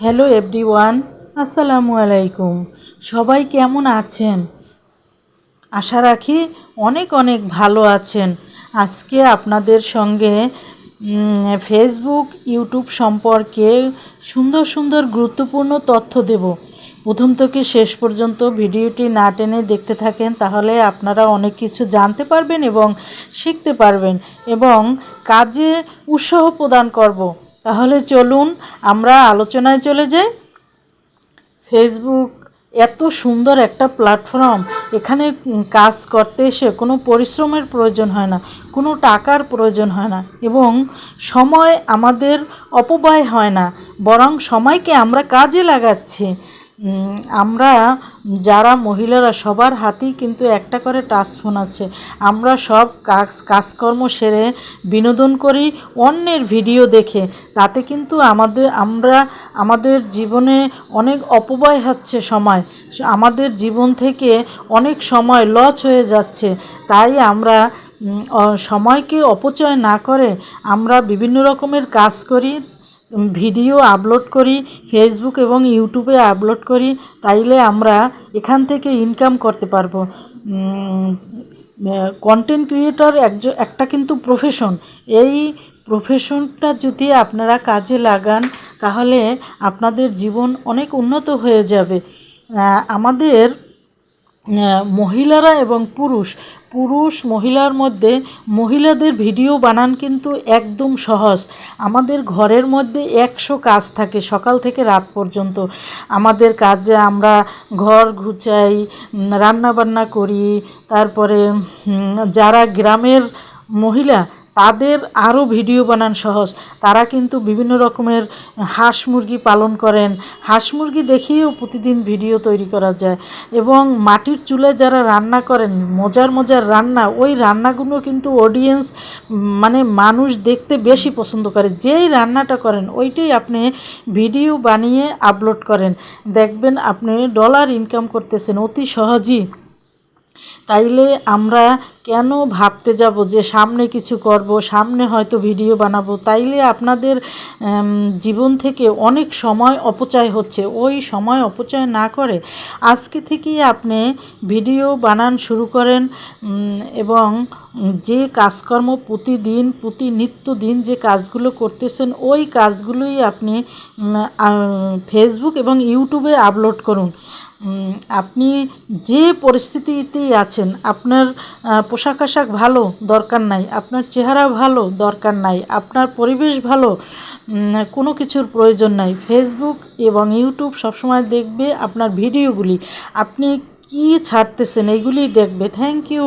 Hello everyone, আসসালামু আলাইকুম। সবাই কেমন আছেন? আশা রাখি অনেক অনেক ভালো আছেন। আজকে আপনাদের সঙ্গে ফেসবুক ইউটিউব সম্পর্কে সুন্দর সুন্দর গুরুত্বপূর্ণ তথ্য দেব। প্রথম থেকে শেষ পর্যন্ত ভিডিওটি না টেনে দেখতে থাকেন, তাহলে আপনারা অনেক কিছু জানতে পারবেন এবং শিখতে পারবেন এবং কাজে উৎসাহ প্রদান করব। তাহলে চলুন আমরা আলোচনায় চলে যাই। ফেসবুক এত সুন্দর একটা প্ল্যাটফর্ম এখানে কাজ করতে এসে কোনো পরিশ্রমের প্রয়োজন হয় না, কোনো টাকার প্রয়োজন হয় না এবং সময় আমাদের অপব্যয় হয় না, বরং সময়কে আমরা কাজে লাগাচ্ছি। আমরা যারা মহিলারা, সবার হাতেই কিন্তু একটা করে টাচ ফোন আছে। আমরা সব কাজ, কাজকর্ম সেরে বিনোদন করি, অন্যের ভিডিও দেখে। তাতে কিন্তু আমাদের, আমরা আমাদের জীবনে অনেক অপব্যয় হচ্ছে সময়। আমাদের জীবন থেকে অনেক সময় লস হয়ে যাচ্ছে। তাই আমরা সময়কে অপচয় না করে আমরা বিভিন্ন রকমের কাজ করি। ভিডিও আপলোড করি ফেসবুক এবং ইউটিউবে আপলোড করি, তাইলে আমরা এখান থেকে ইনকাম করতে পারব। কন্টেন্ট ক্রিয়েটর একজন একটা কিন্তু প্রফেশন এই প্রফেশনটা যদি আপনারা কাজে লাগান, তাহলে আপনাদের জীবন অনেক উন্নত হয়ে যাবে। আমাদের মহিলারা এবং পুরুষ। পুরুষ মহিলার মধ্যে মহিলাদের ভিডিও বানান কিন্তু একদম সহজ। আমাদের ঘরের মধ্যে একশো কাজ থাকে সকাল থেকে রাত পর্যন্ত। আমাদের কাজে আমরা ঘর ঘুচাই উম, রান্না বান্না করি। তারপরে যারা গ্রামের মহিলা তাদের আরও ভিডিও বানান সহজ। তারা কিন্তু বিভিন্ন রকমের হাঁস মুরগি পালন করেন। হাঁস মুরগি দেখিয়েও প্রতিদিন ভিডিও তৈরি করা যায় এবং মাটির চুলায় যারা রান্না করেন, মজার মজার রান্না, ওই রান্নাগুলো কিন্তু অডিয়েন্স মানে মানুষ দেখতে বেশি পছন্দ করে। যেই রান্নাটা করেন, ওইটাই আপনি ভিডিও বানিয়ে আপলোড করেন। দেখবেন আপনি ডলার ইনকাম করতেছেন অতি সহজেই। তাইলে আমরা কেন ভাবতে যাব যে সামনে কিছু করব, সামনে হয়তো ভিডিও বানাবো? তাইলে আপনাদের জীবন থেকে অনেক সময় অপচয় হচ্ছে। ওই সময় অপচয় না করে আজকে থেকেই আপনি ভিডিও বানান শুরু করেন এবং যে কাজকর্ম প্রতিদিন প্রতি নিত্য দিন যে কাজগুলো করতেছেন, ওই কাজগুলোই আপনি ফেসবুক এবং ইউটিউবে আপলোড করুন। আপনি যে পরিস্থিতিতেই আছেন, আপনার পোশাক আশাক ভালো, দরকার নাই। আপনার চেহারা ভালো, দরকার নাই। আপনার পরিবেশ ভালো কোনো কিছুর প্রয়োজন নাই। ফেসবুক এবং ইউটিউব সবসময় দেখবে আপনার ভিডিওগুলি। আপনি কি ছাড়তেছেন এইগুলি দেখবে। Thank you